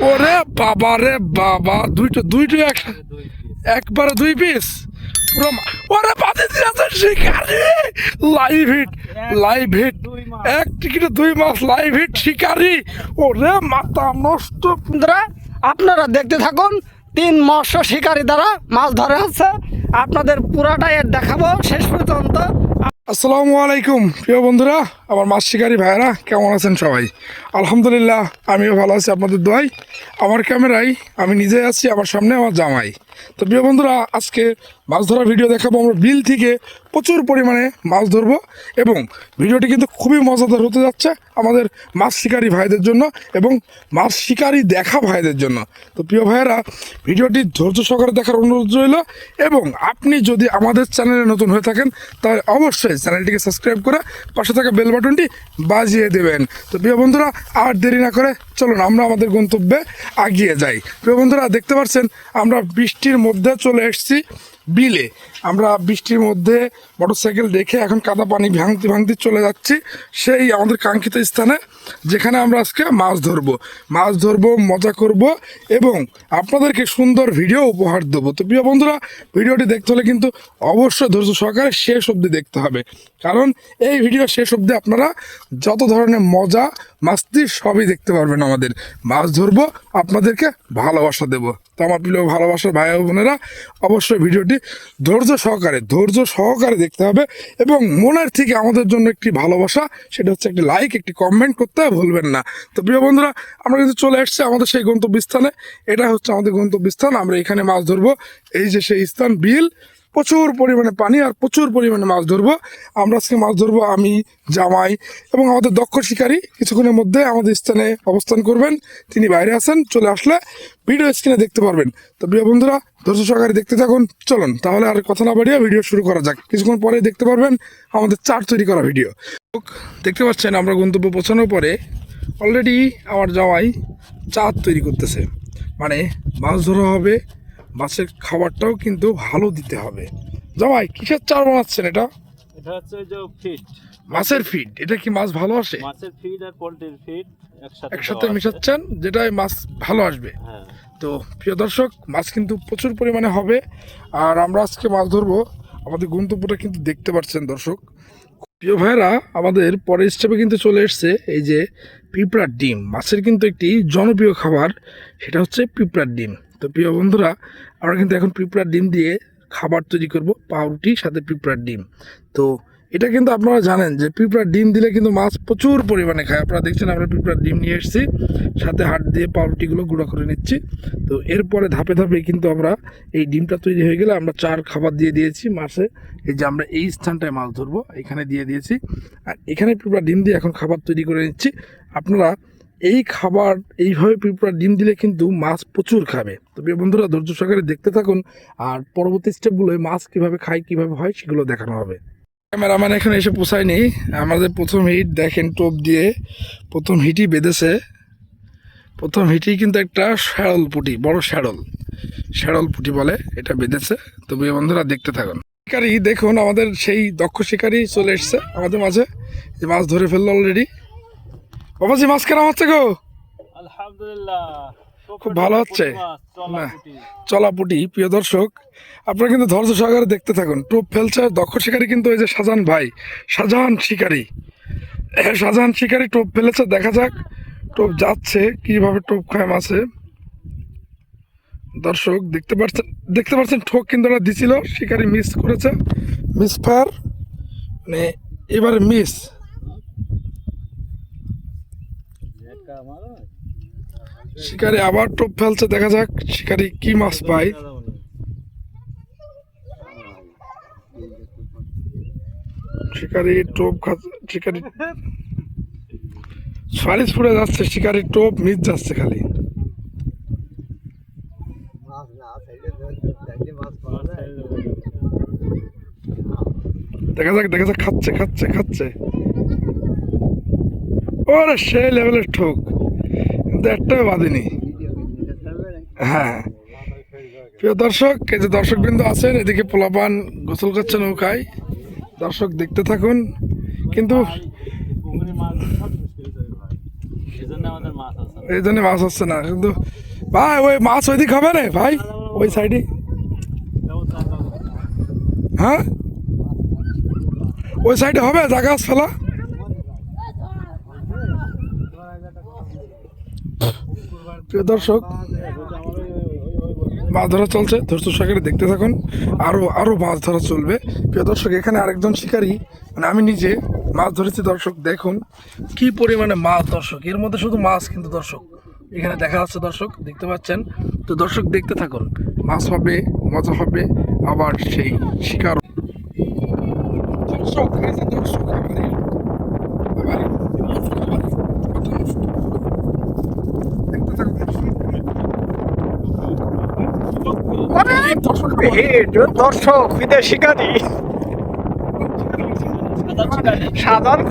ওরে বাবা রে বাবা, দুইটা দুইটা এক একবারে দুই পিস ওরে বাদে দিয়েছে শিকারি! লাইভ হিট লাইভ হিট এক টিকিটে দুই মাস লাইভ হিট শিকারি। ওরে মাথা নষ্ট। বন্ধুরা, আপনারা দেখতে থাকুন, তিন মৎস্য শিকারী দ্বারা মাছ ধরে হচ্ছে। আপনাদের পুরাটাই দেখাবো। শেষ পর্যন্ত আসসালামু আলাইকুম, প্রিয় বন্ধুরা, আমার মাছ শিকারী ভাইরা কেমন আছেন সবাই? আলহামদুলিল্লাহ, আমিও ভালো আছি, আপনাদের দোয়াই আমার ক্যামেরায় আমি নিজে আছি, আমার সামনে আমার জামাই। তো প্রিয় বন্ধুরা, আজকে মাছ ধরার ভিডিও দেখাবো। আমরা বিল থেকে প্রচুর পরিমাণে মাছ ধরবো এবং ভিডিওটি কিন্তু খুবই মজাদার হতে যাচ্ছে আমাদের মাছ শিকারী ভাইদের জন্য এবং মাছ শিকারী দেখা ভাইদের জন্য। তো প্রিয় ভাইয়েরা ভিডিওটি ধৈর্য সহকারে দেখার অনুরোধ রইল এবং আপনি যদি আমাদের চ্যানেলে নতুন হয়ে থাকেন, তাহলে অবশ্যই চ্যানেলটিকে সাবস্ক্রাইব করে পাশে থাকা বেল বাটনটি বাজিয়ে দেবেন। তো প্রিয় বন্ধুরা, আর দেরি না করে চলুন, আমরা আমাদের গন্তব্যে আগিয়ে যাই। প্রিয় বন্ধুরা, দেখতে পাচ্ছেন, আমরা বৃষ্টির মধ্যে চলে এসেছি। বিলে। আমরা বৃষ্টির মধ্যে মোটরসাইকেল দেখে এখন কাদা পানি ভাঙতে ভাঙতে চলে যাচ্ছি। সেই আমাদের কাঙ্ক্ষিত স্থানে, যেখানে আমরা আজকে মাছ ধরবো। মাছ ধরবো, মজা করব এবং আপনাদেরকে সুন্দর ভিডিও উপহার দেবো। তো প্রিয় বন্ধুরা, ভিডিওটি দেখতে হলে কিন্তু অবশ্যই ধৈর্য সহকারে শেষ অবধি দেখতে হবে। কারণ এই ভিডিও শেষ অবধি আপনারা যত ধরনের মজা, মাস্তি সবই দেখতে পারবেন আমাদের। মাছ ধরবো, আপনাদেরকে ভালোবাসা দেবো। তো আমার প্রিয় ভালোবাসার ভাই বোনেরা, অবশ্যই ভিডিওটি ধৈর্য সহকারে ধৈর্য সহকারে দেখতে হবে এবং মনের থেকে আমাদের জন্য একটি ভালোবাসা, সেটা হচ্ছে একটি লাইক একটি কমেন্ট করতে ভুলবেন না। তো প্রিয় বন্ধুরা, আমরা কিন্তু চলে এসেছি আমাদের সেই গন্তব্যস্থানে। এটা হচ্ছে আমাদের গন্তব্যস্থান, আমরা এখানে মাছ ধরবো। এই যে সেই স্থান, বিল, প্রচুর পরিমাণে পানি আর প্রচুর পরিমাণে মাছ ধরবো। আমরা আজকে মাছ ধরবো আমি, জামাই এবং আমাদের দক্ষ শিকারী। কিছুক্ষণের মধ্যে আমাদের স্থানে অবস্থান করবেন। তিনি বাইরে আছেন, চলে আসলে ভিডিও স্ক্রিনে দেখতে পারবেন। তো প্রিয় বন্ধুরা ধৈর্য সহকারে দেখতে থাকুন। চলুন, তাহলে আর কথা না বাড়িয়ে ভিডিও শুরু করা যাক। কিছুক্ষণ পরে দেখতে পারবেন আমাদের চার তৈরি করা ভিডিও দেখতে পাচ্ছেন আমরা গন্তব্য পৌঁছানোর পরে অলরেডি আমার যাওয়াই চার তৈরি করতেছে। মানে মাছ ধরা হবে, মাছের খাবারটাও কিন্তু ভালো দিতে হবে। জামাই কিসের চার বানাচ্ছেন এটা? এটা হচ্ছে যে ফিট। মাছের ফিড এটা কি মাছ ভালো আসে? মাছের ফিড আর পোলট্রির ফিড একসাথে একসাথে। মেশাচ্ছেন যেটাই মাছ ভালো আসবে। হ্যাঁ। তো প্রিয় দর্শক মাছ কিন্তু প্রচুর পরিমাণে হবে। আর আমরা আজকে মাছ ধরবো। আমাদের গন্তব্যটা কিন্তু দেখতে পাচ্ছেন দর্শক। প্রিয় ভাইরা আমাদের পরের স্টেপে কিন্তু চলে এসছে এই যে পিঁপড়ার ডিম। মাছের কিন্তু একটি জনপ্রিয় খাবার সেটা হচ্ছে পিঁপড়ার ডিম। তো প্রিয় বন্ধুরা আমরা কিন্তু এখন পিঁপড়ার ডিম দিয়ে খাবার তৈরি করব, পাউরুটি, সাথে পিঁপড়ার ডিম। তো এটা কিন্তু আপনারা জানেন যে পিঁপড়ার ডিম দিলে কিন্তু মাছ প্রচুর পরিমাণে খায়। আপনারা দেখছেন আমরা পিঁপড়ার ডিম নিয়ে এসেছি, সাথে হাট দিয়ে পাউরুটিগুলো গুঁড়ো করে নিচ্ছি। তো এরপরে ধাপে ধাপে কিন্তু আমরা এই ডিমটা তৈরি হয়ে গেলে আমরা চার খাবার দিয়ে দিয়েছি মাছে। এই যে আমরা এই স্থানটায় মাছ ধরবো, এখানে দিয়ে দিয়েছি। আর এখানে পিঁপড়া ডিম দিয়ে এখন খাবার তৈরি করে নিচ্ছি। আপনারা এই খাবার, এইভাবে পিঁপড়া ডিম দিলে কিন্তু মাছ প্রচুর খাবে। তো প্রিয় বন্ধুরা, ধৈর্য সহকারে দেখতে থাকুন আর পরবর্তী স্টেপগুলোয় মাছ কীভাবে খায়, কীভাবে হয়, সেগুলো দেখানো হবে। ক্যামেরাম্যান এখানে এসে পোষায়নি আমাদের প্রথম হিট দেখেন টোপ দিয়ে। প্রথম হিটই বেঁধেছে। প্রথম হিটই কিন্তু একটা শ্যারল পুটি, বড় শ্যারল শ্যারল পুটি বলে, এটা বেঁধেছে। তো প্রিয় বন্ধুরা, দেখতে থাকুন। শিকারি, দেখুন, আমাদের সেই দক্ষ শিকারি চলে এসছে আমাদের মাঝে। যে মাছ ধরে ফেলল অলরেডি বাবাজি মাছ কেনা হচ্ছে গো আলহামদুলিল্লাহ খুব ভালো হচ্ছে। চলা চলাপুটি। প্রিয় দর্শক আপনারা কিন্তু ধৈর্য সহকারে দেখতে থাকুন। টোপ ফেলছে দক্ষ শিকারী কিন্তু ওই যে শাহজাহান ভাই শাহজাহান শিকারী। এ, শাহজাহান শিকারী টোপ ফেলেছে দেখা যাক টোপ যাচ্ছে কীভাবে টোপ খায় মাছে দর্শক দেখতে পাচ্ছেন দেখতে পাচ্ছেন ঠোক কিন্তু ওরা দিছিল শিকারি মিস করেছে। মিস ফায়ার মানে এবারে মিস একটা আমার শিকারি আবার টোপ ফেলছে, দেখা যাক শিকারি কি মাছ পায়। শিকারি টোপ শিকারি সারিস ফুড়ে যাচ্ছে, শিকারি টোপ মিস যাচ্ছে খালি। দেখা যাক দেখা যাক, খাচ্ছে খাচ্ছে খাচ্ছে। ওরে, সেই লেভেলের ঠোক। একটাও বাঁধেনি হ্যাঁ। প্রিয় দর্শক, এই যে দর্শক বিন্দু আছেন, এদিকে পোলাপান গোসল করছে নৌকায়। দর্শক দেখতে থাকুন। কিন্তু। এই জন্য মাছ হচ্ছে না। কিন্তু ভাই, ওই মাছ ওইদিক হবে না ভাই, ওই সাইডে। হ্যাঁ? ওই সাইডে হবে জায়গা ফেলা প্রিয় দর্শক মাছ ধরা চলছে। ধৈর্য সহকারে দেখতে থাকুন। আরও আরও মাছ ধরা চলবে। প্রিয় দর্শক, এখানে আরেকজন শিকারী মানে আমি নিজে মাছ ধরেছি। দর্শক, দেখুন কি পরিমাণে মাছ দর্শক। এর মধ্যে শুধু মাছ কিন্তু দর্শক। এখানে দেখা যাচ্ছে দর্শক, দেখতে পাচ্ছেন। তো দর্শক, দেখতে থাকুন। মাছ হবে, মজা হবে, আবার সেই শিকার। দর্শক দর্শক, আমাদের কথা নষ্ট। দেখতে থাকুন অনেক ভিড় দর্শক সাধারণ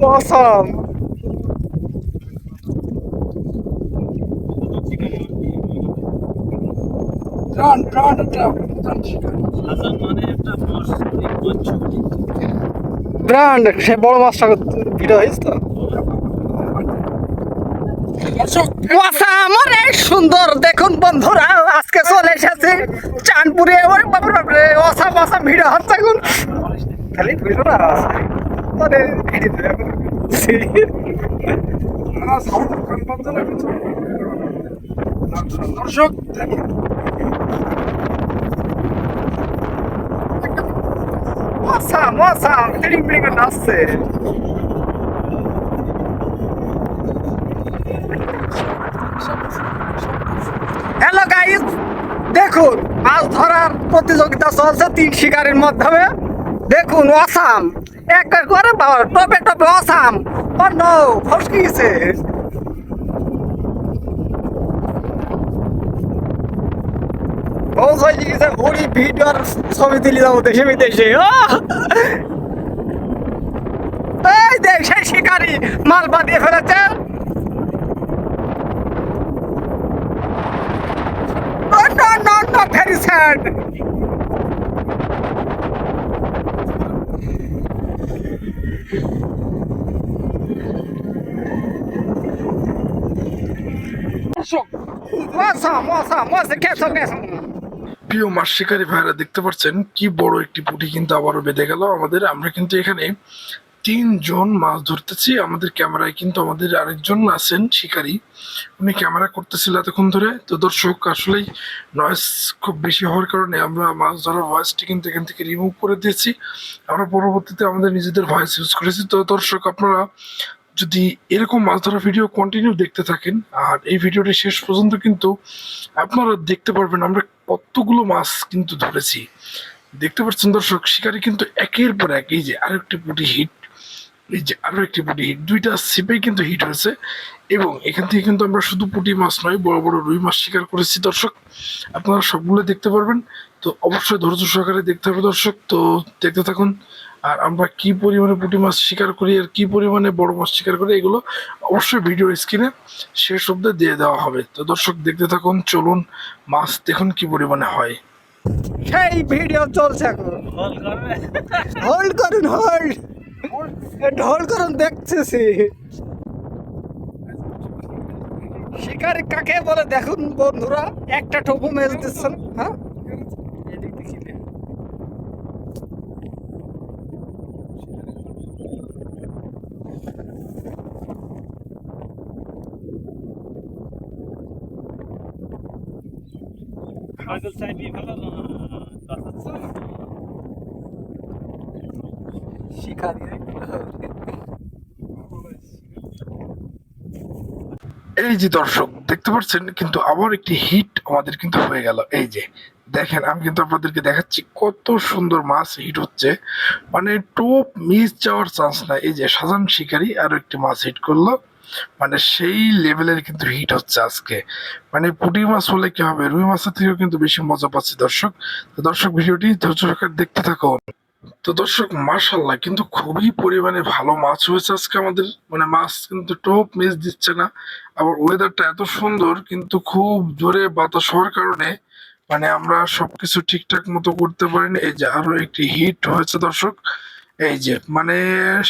মৌসম মানে একটা মাছ ব্র্যান্ড সে বড় মাছটা ভিড় হয়েছে তো অনেক সুন্দর। দেখুন বন্ধুরা, আজকে চলে এসেছে চাঁদপুরে। ওরে বাবার বাপরে অসাম অসাম ভিড় হচ্ছে এখন খালি দর্শক অসাম অসাম তিরিং বিড়িং নাচছে দেখুন, মাছ ধরার প্রতিযোগিতা চলছে তিন শিকারের মাধ্যমে। দেখুন, অসাম। এক করে টপে টপে অসাম। অন্য ফসকি গেছে। ছবি এই দেখ, সেই শিকারি মাল বাঁধিয়ে ফেলেছে। কেসো প্রিয় মাছ শিকারী ভাইরা, দেখতে পাচ্ছেন কি বড় একটি পুঁটি কিন্তু আবারও বেঁধে গেল আমাদের। আমরা কিন্তু এখানে তিনজন মাছ ধরতেছি, আমাদের ক্যামেরায় কিন্তু আমাদের আরেকজন আছেন, শিকারী। উনি ক্যামেরা করতেছিল এতক্ষণ ধরে। তো দর্শক, আসলেই নয়েস খুব বেশি হওয়ার কারণে আমরা মাছ ধরার ভয়েসটি কিন্তু এখান থেকে রিমুভ করে দিয়েছি। আমরা পরবর্তীতে আমাদের নিজেদের ভয়েস ইউজ করেছি। তো দর্শক, আপনারা যদি এরকম মাছ ধরা ভিডিও কন্টিনিউ দেখতে থাকেন, আর এই ভিডিওটি শেষ পর্যন্ত কিন্তু আপনারা দেখতে পারবেন, আমরা কতগুলো মাছ কিন্তু ধরেছি। দেখতে পাচ্ছেন দর্শক, শিকারি কিন্তু একের পর এক, এই যে আরেকটি পুটি হিট এই যে আরও একটি পুটি হিট দুইটা সিপে কিন্তু হিট হয়েছে এবং এখান থেকে কিন্তু আমরা শুধু পুঁটি মাছ নয় বড় বড় রুই মাছ শিকার করেছি দর্শক। আপনারা সবগুলো দেখতে পারবেন। তো অবশ্যই ধৈর্য সহকারে দেখতে হবে দর্শক। তো দেখতে থাকুন আর আমরা কি পরিমাণে পুঁটি মাছ শিকার করি আর কি পরিমাণে বড় মাছ শিকার করি এগুলো অবশ্যই ভিডিও স্ক্রিনে শেষ অব্দে দিয়ে দেওয়া হবে। তো দর্শক দেখতে থাকুন চলুন মাছ দেখুন কি পরিমাণে হয়। সেই ভিডিও চলছে এখন। হোল্ড করুন হোল্ড হোল্ড করুন, দেখতেছি। শিকারি কাকে বলে? দেখুন বন্ধুরা, একটা টোপু মেজ দিচ্ছেন হ্যাঁ? এদিক দেখিলে পাগল চাইবি ফেলো এই যে দর্শক, দেখতে পাচ্ছেন, কিন্তু আবার একটি হিট আমাদের কিন্তু হয়ে গেল। এই যে, দেখেন, আমি কিন্তু আপনাদেরকে দেখাচ্ছি কত সুন্দর মাছ হিট হচ্ছে। মানে টোপ মিস যাওয়ার চান্স নাই। এই যে, সাজান শিকারি আরও একটি মাছ হিট করল। মানে সেই লেভেলের কিন্তু হিট হচ্ছে আজকে। মানে পুঁটি মাছ হলে কি হবে? রুই মাছের থেকেও কিন্তু বেশি মজা পাচ্ছি দর্শক। দর্শক, ভিডিওটি ধৈর্য দেখতে থাকুন। তো দর্শক মাশাল্লাহ কিন্তু খুবই পরিমাণে ভালো মাছ হয়েছে আজকে আমাদের। মানে মাছ কিন্তু টোপ মিস দিচ্ছে না, আবার ওয়েদারটা এত সুন্দর, কিন্তু খুব জোরে বাতাস হওয়ার কারণে মানে আমরা সবকিছু ঠিকঠাক মতো করতে পারিনি। এই যে আরও একটি হিট হয়েছে দর্শক, এই যে মানে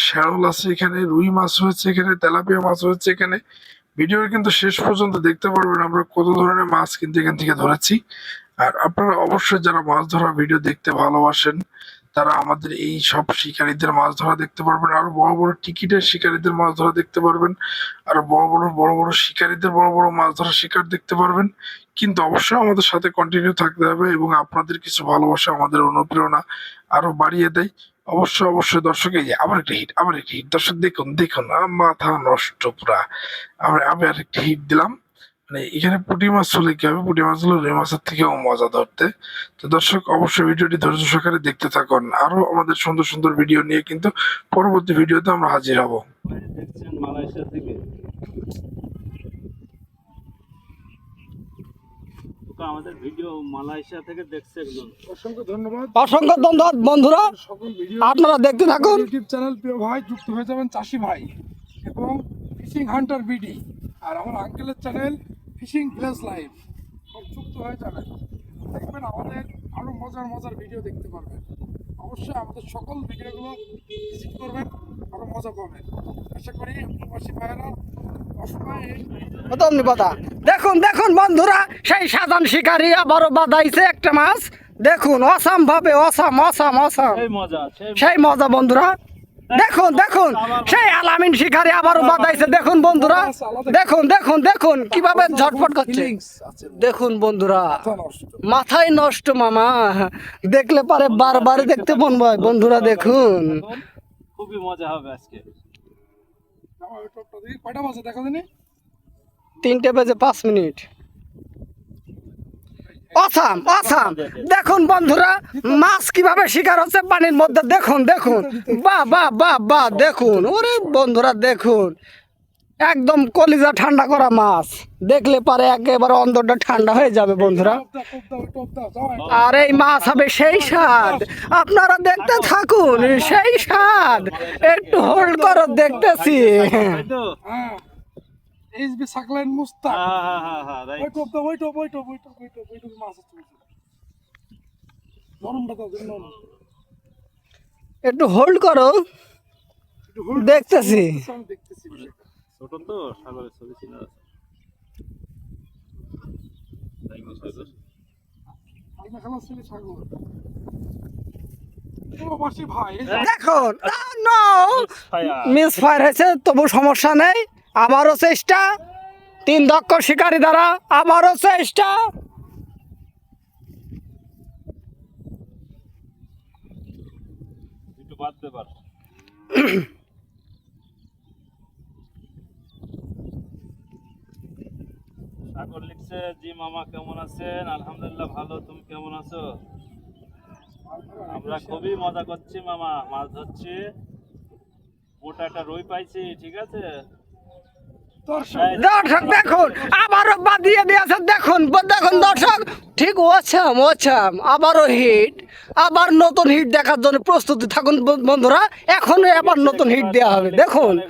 শ্যাওল আছে এখানে, রুই মাছ হয়েছে এখানে, তেলাপিয়া মাছ হয়েছে এখানে। ভিডিওর কিন্তু শেষ পর্যন্ত দেখতে পারবেন আমরা কত ধরনের মাছ কিন্তু এখান থেকে ধরেছি। আর আপনারা অবশ্যই যারা মাছ ধরা ভিডিও দেখতে ভালোবাসেন তারা আমাদের এই সব শিকারীদের মাছ ধরা দেখতে পারবেন, আরও বড় বড় টিকিটের শিকারীদের মাছ ধরা দেখতে পারবেন, আরও বড় বড় বড় বড় শিকারীদের বড় বড় মাছ ধরা শিকার দেখতে পারবেন। কিন্তু অবশ্যই আমাদের সাথে কন্টিনিউ থাকতে হবে এবং আপনাদের কিছু ভালোবাসা আমাদের অনুপ্রেরণা আরও বাড়িয়ে দেয়। অবশ্যই অবশ্যই দর্শক, এই যে আবার একটা হিট আবার একটা হিট দর্শক দেখুন দেখুন মাথা নষ্ট পুরা। আমি আর একটা হিট দিলাম। মানে এখানে পুঁটি মাছ হলে কি হবে? পুঁটি মাছ হলো রুই মাছের থেকেও মজা ধরতে। তো দর্শক অবশ্যই ভিডিওটি ধৈর্য সহকারে দেখতে থাকুন। আরও আমাদের সুন্দর সুন্দর ভিডিও নিয়ে কিন্তু পরবর্তী ভিডিওতে আমরা হাজির হব। দেখছেন মালয়েশিয়া থেকে? আমাদের ভিডিও মালয়েশিয়া থেকে দেখছে একজন। অসংখ্য ধন্যবাদ। অসংখ্য ধন্যবাদ বন্ধুরা। সকল ভিডিও আপনারা দেখতে থাকুন। ইউটিউব চ্যানেল প্রিয় ভাই যুক্ত হয়ে যাবেন চাষি ভাই এবং ফিশিং হান্টার বিডি। আর আমার আঙ্কেলের চ্যানেল ফিশিং ভিলেজ লাইফ। সব যুক্ত হয়ে যাবেন দেখবেন আমাদের আরও মজার মজার ভিডিও দেখতে পারবেন। অবশ্যই আমাদের সকল ভিডিওগুলো ভিজিট করবেন আরও মজা পাবেন। আশা করি প্রবাসী ভাইয়েরা ধন্যবাদ দেখুন দেখুন বন্ধুরা সেই সাধারণ শিকারী আবারও বাদাইছে একটা মাছ। দেখুন অসাম ভাবে অসাম। অসাম অসাম সেই মজা বন্ধুরা। দেখুন দেখুন। সেই আলামিন শিকারী আবারও বাদাইছে দেখুন বন্ধুরা দেখুন দেখুন দেখুন কীভাবে ঝটপট করছে। দেখুন বন্ধুরা মাথায় নষ্ট মামা। দেখলে পারে বারবার দেখতে মন হয় বন্ধুরা দেখুন। খুবই মজা হবে আজকে। তিনটে বেজে পাঁচ মিনিট। অসাম অসাম দেখুন বন্ধুরা, মাছ কীভাবে শিকার হচ্ছে পানির মধ্যে, দেখুন দেখুন। বাহ বাহ বাহ বা দেখুন। ওরে বন্ধুরা, দেখুন। একদম কলিজা ঠান্ডা করা মাছ। দেখলে পারে একেবারে অন্তরটা ঠান্ডা হয়ে যাবে, বন্ধুরা। আর এই মাছ হবে সেই স্বাদ। আপনারা দেখতে থাকুন, সেই স্বাদ। একটু হোল্ড করো, দেখতেছি। এইচবি সাকলাইন মুস্তাক। হ্যাঁ হ্যাঁ হ্যাঁ ওই টপ দাও ওই টপ ওই টপ ওই টপ ওই টপ ওই টপ মাছ আছে নরমটা দাও নরম একটু হোল্ড করো। দেখতেছি। দেখতেছি। ছোট তো সাগরের ছবি ছিল। দেখুন মিস ফায়ার হয়েছে তবু সমস্যা নেই। আবারও চেষ্টা। তিন দক্ষ শিকারী দ্বারা আবারও চেষ্টা। সাগর লিখছে, জি মামা কেমন আছেন? আলহামদুলিল্লাহ ভালো, তুমি কেমন আছো? আমরা খুবই মজা করছি মামা, মাছ ধরছি। মোটা একটা রুই পাইছি, ঠিক আছে? দর্শক দেখুন, আবারও বাদিয়ে দিয়েছে, দেখুন দেখুন দর্শক, ঠিক ওছাম ওছাম আবারও হিট আবার নতুন হিট দেখার জন্য প্রস্তুতি থাকুন বন্ধু- বন্ধুরা এখন আবার নতুন হিট দেওয়া হবে, দেখুন,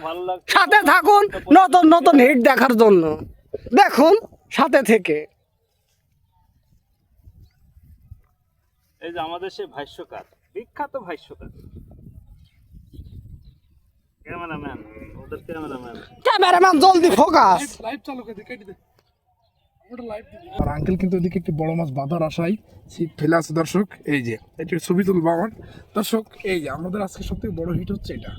সাথে থাকুন নতুন নতুন হিট দেখার জন্য, দেখুন, সাথে থেকে। এই যে আমাদের সেই ভাষ্যকার, বিখ্যাত ভাষ্যকার। Cameraman cameraman. জলদি ফোকাস। লাইভ চালু করে কেটে দে। আর আঙ্কেল কিন্তু ওদিকে একটি বড় মাছ বাঁধার আশায় ছিপ ফেলে আছে দর্শক এই যে এটি ছবি তুলবো আমার। দর্শক এই যে আমাদের আজকে সবথেকে বড় হিট হচ্ছে এটা।